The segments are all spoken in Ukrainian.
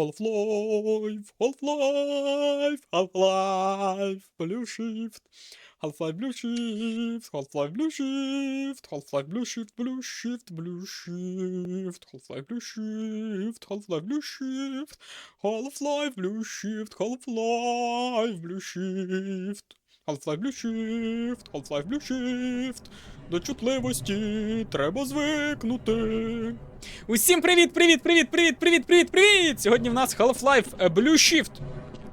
Half-Life, Half-Life, Half-Life, Blue Shift, Half-Life Blue Shift, Half-Life Blue Shift, Half-Life Blue Shift, Blue Shift, Blue Shift, Half-Life Blue Shift, Half-Life Blue Shift, Half-Life Blue Shift, Half-Life Blue Shift, Half-Life Blue Shift, Half-Life Blue Shift. До чутливості треба звикнути. Усім привіт, привіт, привіт, привіт, привіт, привіт, привіт! Сьогодні в нас Half-Life е, Blue Shift.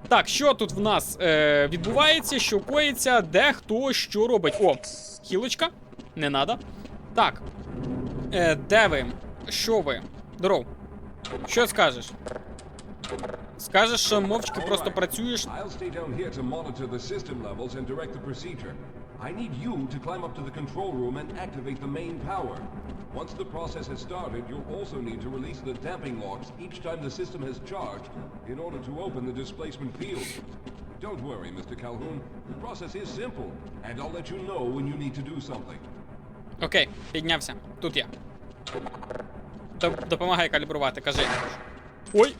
Так, що тут в нас е, відбувається, що коїться, де хто що робить. О, хілочка, не надо. Так. Е, де ви? Що ви? Здоров. Що скажеш? Скажеш, що мовчки просто працюєш. I'll stay down here to monitor the system levels and direct the procedure. I need you to climb up to the control room and activate the main power. Once the process has started, you'll also need to release the damping locks each time the system has charged in order to open the displacement field. Don't worry, Mr. Calhoun. The process is simple, and I'll let you know when you need to do something. Окей, піднявся. Тут я. Доп- Допомагай калібрувати, кажи. Ой.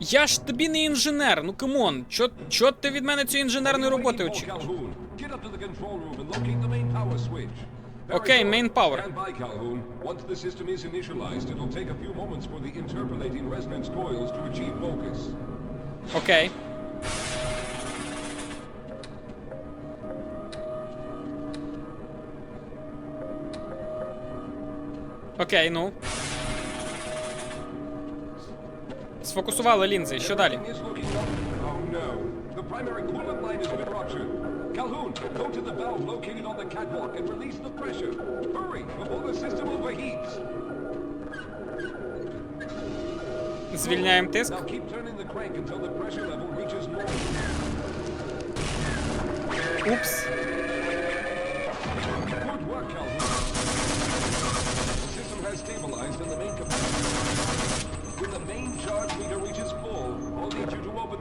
Я ж тобі не інженер, ну камон, чо, чо ти від мене цієї інженерної роботи очікуєш? The main power. Окей. Окей, ну. Сфокусували лінзи, що далі? Oh. Звільняємо тиск. Упс.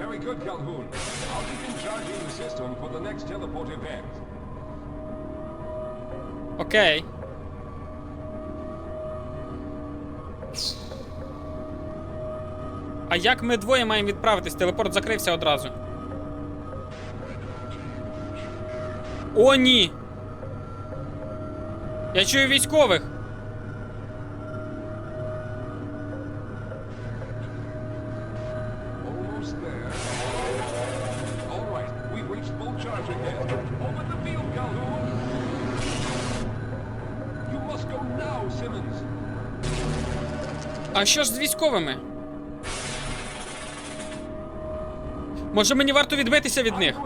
Very good, Calhoun. I'll begin charging the system for the next teleport event. Окей. А як ми двоє маємо відправитись? Телепорт закрився одразу. О, ні! Я чую військових. А що ж з військовими? Може мені варто відбитися від них?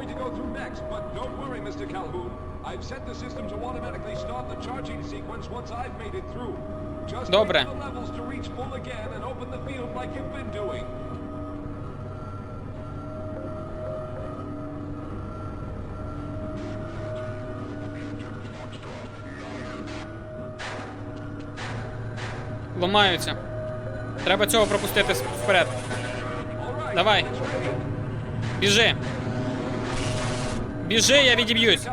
I'm Ламаються. Треба цього пропустити вперед. Давай. Біжи. Біжи, я відіб'юсь.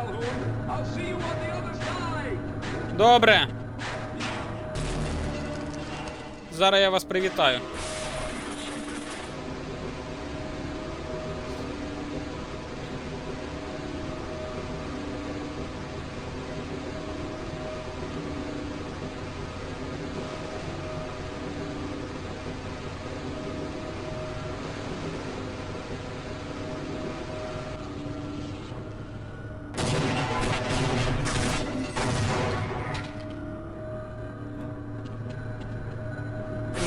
Добре. Зараз я вас привітаю.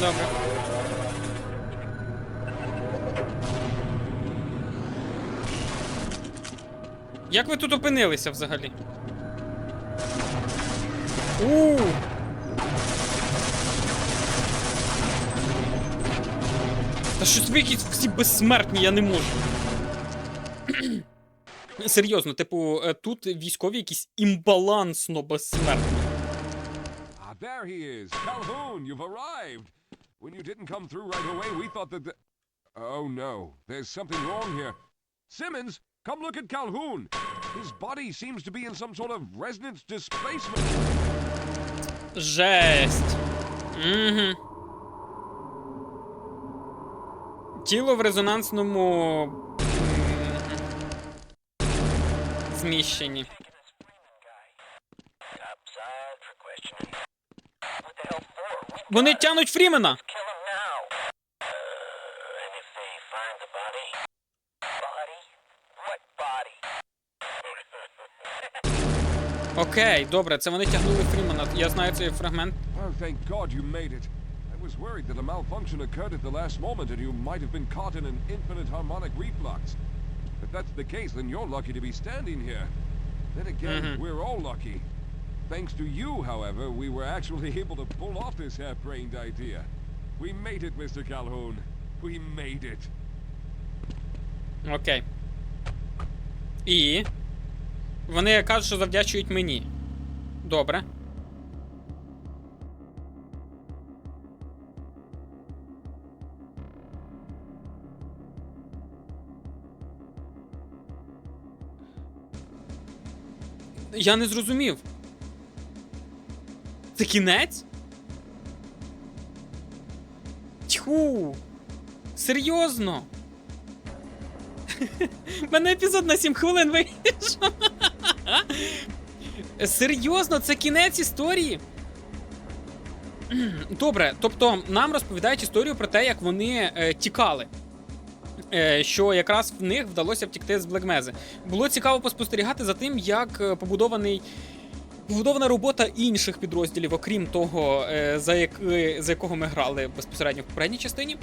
Добре. Як ви тут опинилися взагалі? У! Та щось ви якісь всі безсмертні, я не можу. Серйозно, типу, е, тут військові якісь імбалансно безсмертні. Ah, there he is. Calhoun, you've arrived. When you didn't come through right away, we thought that the... Oh no, there's something wrong here. Simmons, come look at Calhoun. His body seems to be in some sort of resonance displacement. Жесть. Угу. Тіло в резонансному. Зміщенні. Вони тянуть Фрімена! Окей, добре, це вони тягнули Фрімена. Я знаю цей фрагмент. Well, thank God you made it. I was worried that a malfunction occurred at the last moment and you might have been caught in an infinite harmonic reflux. If that's the case, then you're lucky to be standing here. Then again, Mhm. we're all lucky. Thanks to you, however, we were actually able to pull off this half-brained idea. We made it, Mr. Calhoun. We made it. Окей. І. Вони кажуть, що завдячують мені. Добре. Я не зрозумів. Це кінець? Тьху! Серйозно? Мене епізод на 7 хвилин вийшов. Серйозно, це кінець історії. Добре, тобто нам розповідають історію про те, як вони е, тікали. Е, що якраз в них вдалося втікти з Блекмези. Було цікаво поспостерігати за тим, як е, побудований. Побудована робота інших підрозділів, окрім того, е, за, як, за якого ми грали безпосередньо в попередній частині.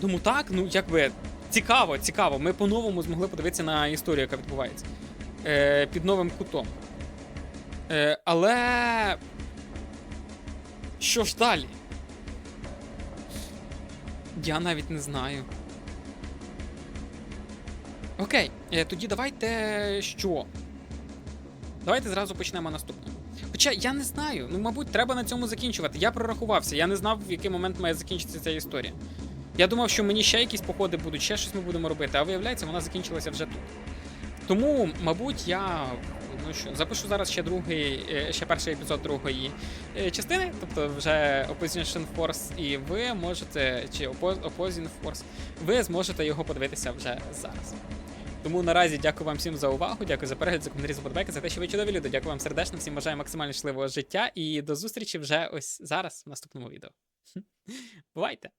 Тому так, ну якби цікаво, цікаво. Ми по-новому змогли подивитися на історію, яка відбувається. Е, під новим кутом. Е, але. Що ж далі? Я навіть не знаю. Окей, е, тоді давайте що? Давайте зразу почнемо наступне. Хоча я не знаю, ну, мабуть, треба на цьому закінчувати. Я прорахувався, я не знав, в який момент має закінчитися ця історія. Я думав, що мені ще якісь походи будуть, ще щось ми будемо робити, а виявляється, вона закінчилася вже тут. Тому, мабуть, я ну що, запишу зараз ще другий, е, ще перший епізод другої е, частини, тобто вже Opposition Force, і ви можете, чи Oppo- Opposing Force, ви зможете його подивитися вже зараз. Тому наразі дякую вам всім за увагу, дякую за перегляд, за коментарі, за подбеки, за те, що ви чудові люди. Дякую вам сердечно, всім бажаю максимально щасливого життя і до зустрічі вже ось зараз в наступному відео. Бувайте!